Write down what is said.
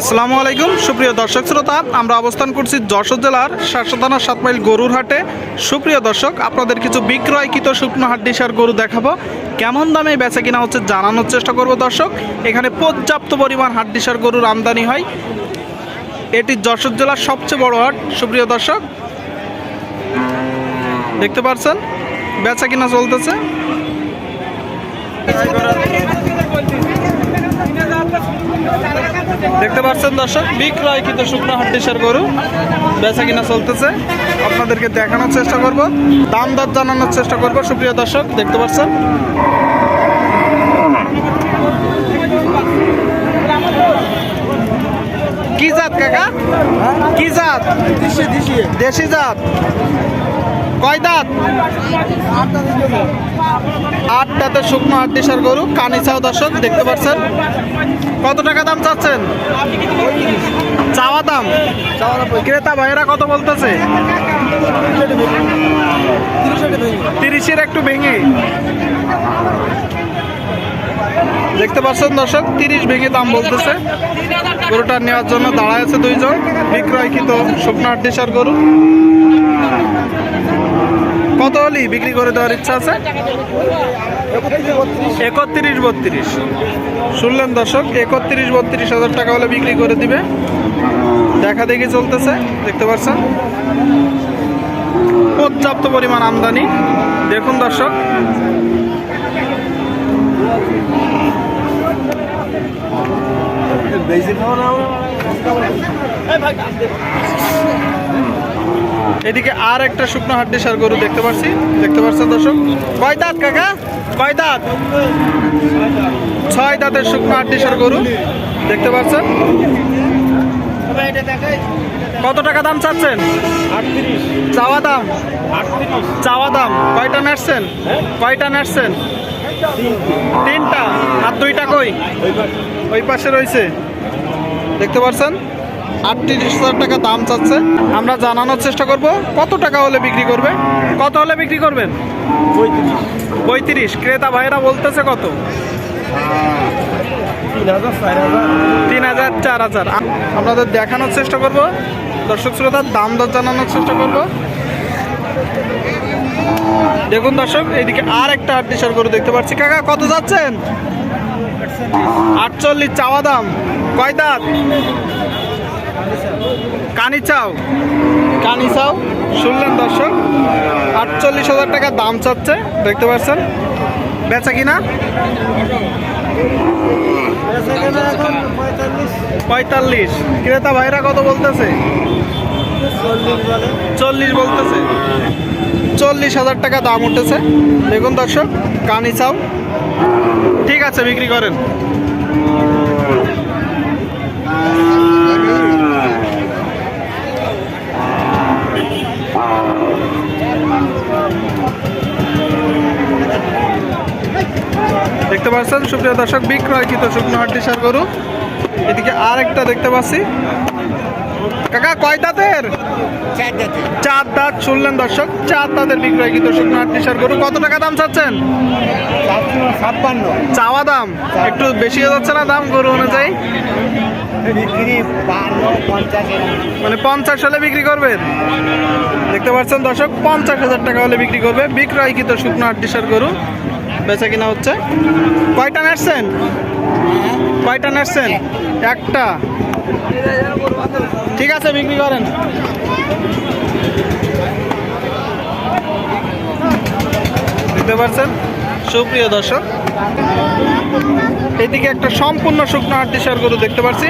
আসসালামু আলাইকুম, সুপ্রিয় দর্শক শ্রোতা, আমরা অবস্থান করছি যশোর জেলার শাসা থানার সাত মাইল গরুর হাটে। সুপ্রিয় দর্শক, আপনাদের কিছু বিক্রয়কৃত শুকনো হাড্ডিসার গরু দেখাবো। কেমন দামে বেচা কিনা হচ্ছে জানানোর চেষ্টা করব দর্শক। এখানে পর্যাপ্ত পরিমাণ হাড্ডিসার গরুর আমদানি হয়। এটি যশোর জেলার সবচেয়ে বড় হাট, সুপ্রিয় দর্শক। দেখতে পাচ্ছেন বেচা কিনা চলতেছে। দেখতে পাচ্ছেন দর্শক বিক্রয় কিন্তু শুকনো হাড্ডিসার গরু। বেচা কিনা চলতেছে। আপনাদেরকে দেখানোর চেষ্টা করব দাম দর জানানোর চেষ্টা করব। সুপ্রিয় দর্শক দেখতে পাচ্ছেন? কি জাত কাকা? কি জাত? দেশি জাত। কয় দাঁত? আট দাঁতের শুকনো হাড্ডিসার গরু কানিচাও দর্শক, দেখতে পাচ্ছেন। কত টাকা দাম চাচ্ছেন? চাওয়া দাম? ক্রেতা ভাইয়েরা কত বলতেছে? তিরিশের একটু ভেঙে। দেখতে পাচ্ছেন দর্শক, তিরিশ ভেঙে দাম বলতেছে। গরুটা নেওয়ার জন্য দাঁড়ায় আছে দুইজন। বিক্রয় বিক্রয়কৃত শুকনো হাড্ডিসার গরু। কত হলি বিক্রি করে দেওয়ার ইচ্ছা আছে? একত্রিশ বত্রিশ। শুনলেন দর্শক, একত্রিশ বত্রিশ হাজার টাকা হলে বিক্রি করে দিবে। দেখা দেখি চলতেছে, দেখতে পাচ্ছেন? পর্যাপ্ত পরিমাণ আমদানি। দেখুন দর্শক। এদিকে আর একটা শুকনো হাড্ডি সার গরু দেখতে পাচ্ছি দেখতে পাচ্ছেন দর্শক? কয় দাঁত কাকা? কয় দাঁত। ছয় দাঁতের শুকনো হাড্ডি সার গরু। দেখতে পাচ্ছেন কত টাকা দাম চাচ্ছেন? চাওয়া দাম? চাওয়া দাম। কয়টা নাড়ছেন? কয়টা নাড়ছেন? তিনটা। আর দুইটা কই? ওই পাশে রয়েছে। দেখতে পাচ্ছেন আটত্রিশ হাজার টাকা দাম চাচ্ছে। আমরা জানানোর চেষ্টা করব, কত টাকা হলে বিক্রি করবে? কত হলে বিক্রি করবেন? পঁয়ত্রিশ। ক্রেতা ভাইরা বলতেছে কত? তিন হাজার, চার হাজার। আপনাদের দেখানোর চেষ্টা করব, দর্শক শ্রোতার দাম দর জানানোর চেষ্টা করব। দেখুন দর্শক, এইদিকে আর একটা আটত্রিশের গরু দেখতে পাচ্ছি। কাকা, কত যাচ্ছেন? আটচল্লিশ, চাওয়া দাম। কয় দাঁত? কানি চাও? কানি চাও? শুনলেন দর্শক, আটচল্লিশ হাজার টাকা দাম চাচ্ছে, দেখতে পাচ্ছেন। বেচা কিনা? পঁয়তাল্লিশ। ক্রেতা ভাইরা কত বলতেছে? চল্লিশ বলতেছে। চল্লিশ হাজার টাকা দাম উঠেছে। দেখুন দর্শক, কানি চাও ঠিক আছে, বিক্রি করেন। দেখতে পাচ্ছেন, সুপ্রিয় দর্শক, বিক্রয়কৃত শুকনো হাড্ডি সার গরু। এদিকে আর একটা দেখতে পাচ্ছি। কাকা কয় চার দাঁত শুনলেন দর্শক চার দাঁতের বিক্রয়কৃত শুকনো হাড্ডি সার গরু। কত টাকা দাম চাচ্ছেন? ছাপ্পান্ন। চাওয়া দাম? একটু বেশি হয়ে যাচ্ছে না দাম গরু অনুযায়ী? বিক্রি মানে পঞ্চাশ হলে বিক্রি করবেন? দেখতে পাচ্ছেন দর্শক পঞ্চাশ হাজার টাকা হলে বিক্রি করবে বিক্রয় বিক্রয়কৃত শুকনো হাড্ডিসার গরু। বেচা কিনা হচ্ছে? কয়টা নাড়ছেন? কয়টা নাড়ছেন? একটা। ঠিক আছে, বিক্রি করেন। দেখতে পাচ্ছেন? সুপ্রিয় দর্শক, এদিকে একটা সম্পূর্ণ শুকনো হাড্ডিসার গরু দেখতে পাচ্ছি।